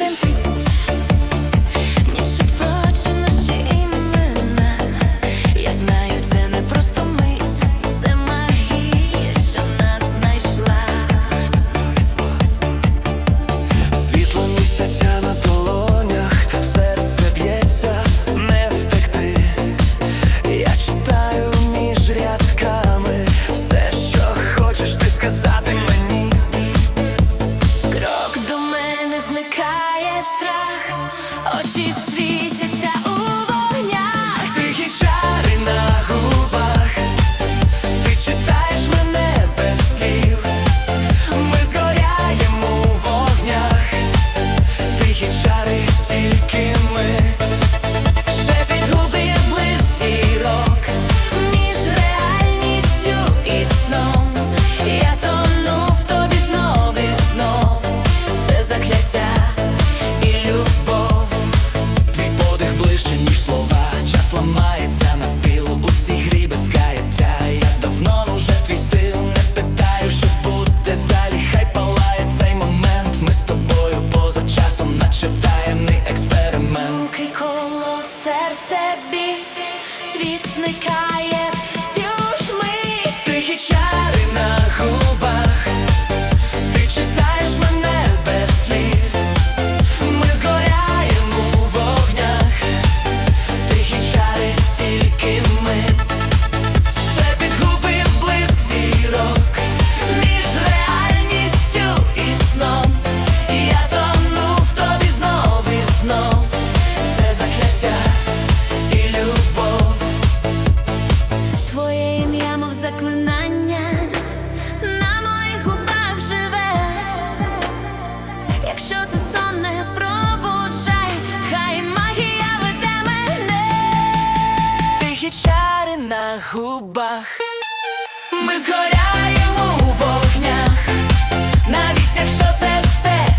trampiți очі світяться губах, ми згоряємо у вогнях, навіть якщо це все.